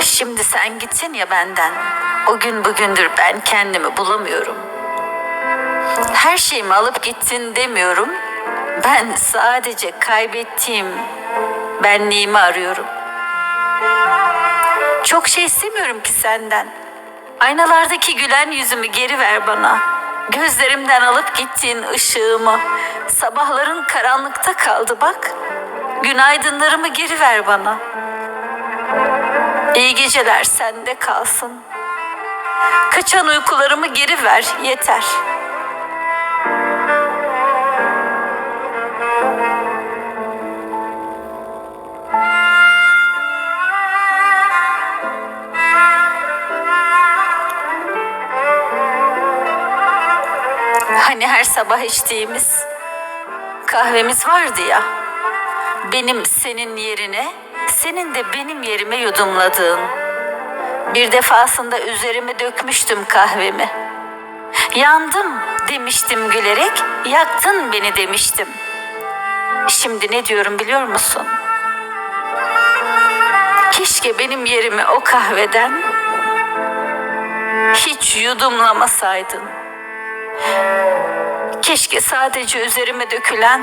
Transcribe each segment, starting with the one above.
Şimdi sen gitsin ya benden. O gün bugündür ben kendimi bulamıyorum. Her şeyimi alıp gittin demiyorum. Ben sadece kaybettiğim benliğimi arıyorum. Çok şey istemiyorum ki senden. Aynalardaki gülen yüzümü geri ver bana. Gözlerimden alıp gittiğin ışığımı. Sabahların karanlıkta kaldı bak. Günaydınlarımı geri ver bana. İyi geceler sende kalsın. Kaçan uykularımı geri ver yeter. Hani her sabah içtiğimiz kahvemiz vardı ya. Benim senin yerine, senin de benim yerime yudumladığın. Bir defasında üzerime dökmüştüm kahvemi. Yandım demiştim gülerek, yaktın beni demiştim. Şimdi ne diyorum biliyor musun? Keşke benim yerimi o kahveden hiç yudumlamasaydın. Keşke sadece üzerime dökülen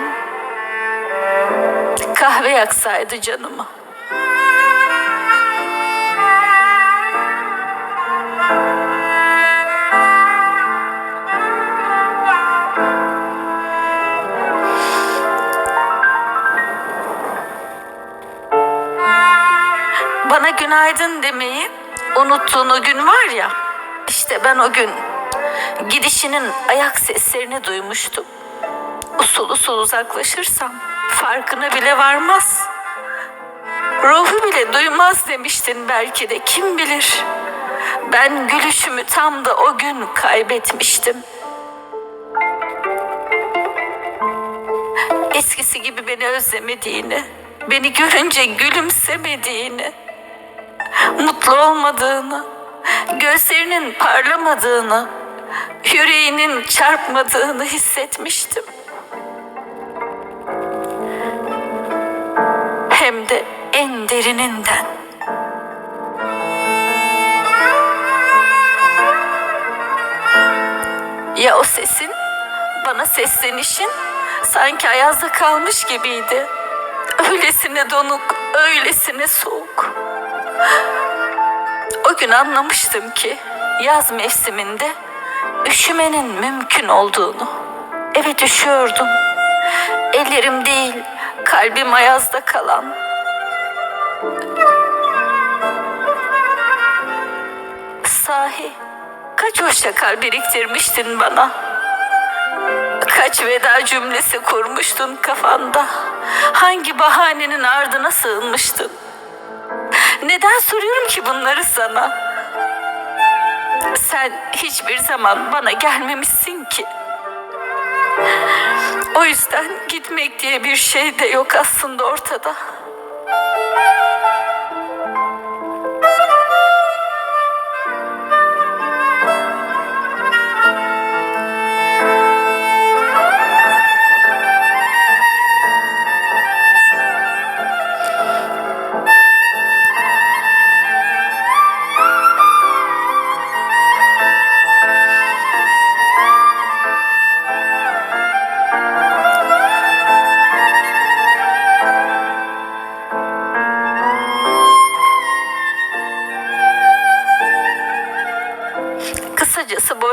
kahve yaksaydı canımı. Bana günaydın demeyi unuttuğun o gün var ya. İşte ben o gün gidişinin ayak seslerini duymuştum. Usul usul uzaklaşırsam farkına bile varmaz. Ruhu bile duymaz demiştin belki de kim bilir. Ben gülüşümü tam da o gün kaybetmiştim. Eskisi gibi beni özlemediğini, beni görünce gülümsemediğini, mutlu olmadığını, gözlerinin parlamadığını, yüreğinin çarpmadığını hissetmiştim. Hem de en derininden. Ya o sesin, bana seslenişin sanki ayazda kalmış gibiydi. Öylesine donuk, öylesine soğuk. O gün anlamıştım ki yaz mevsiminde üşümenin mümkün olduğunu. Evet üşüyordum. Ellerim değil, kalbim ayazda kalan. Sahi kaç hoşça kal biriktirmiştin bana. Kaç veda cümlesi kurmuştun kafanda. Hangi bahanenin ardına sığınmıştın. Neden soruyorum ki bunları sana? Sen hiçbir zaman bana gelmemişsin ki. O yüzden gitmek diye bir şey de yok aslında ortada.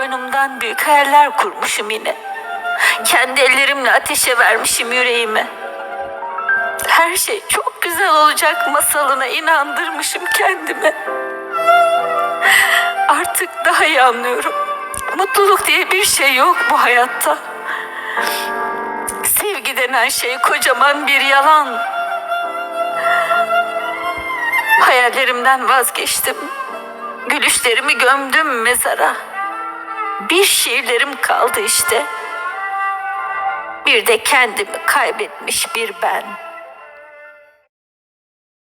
Boynumdan büyük hayaller kurmuşum yine. Kendi ellerimle ateşe vermişim yüreğimi. Her şey çok güzel olacak masalına inandırmışım kendimi. Artık daha iyi anlıyorum. Mutluluk diye bir şey yok bu hayatta. Sevgi denen şey kocaman bir yalan. Hayallerimden vazgeçtim. Gülüşlerimi gömdüm mezara. Bir şiirlerim kaldı işte. Bir de kendimi kaybetmiş bir ben.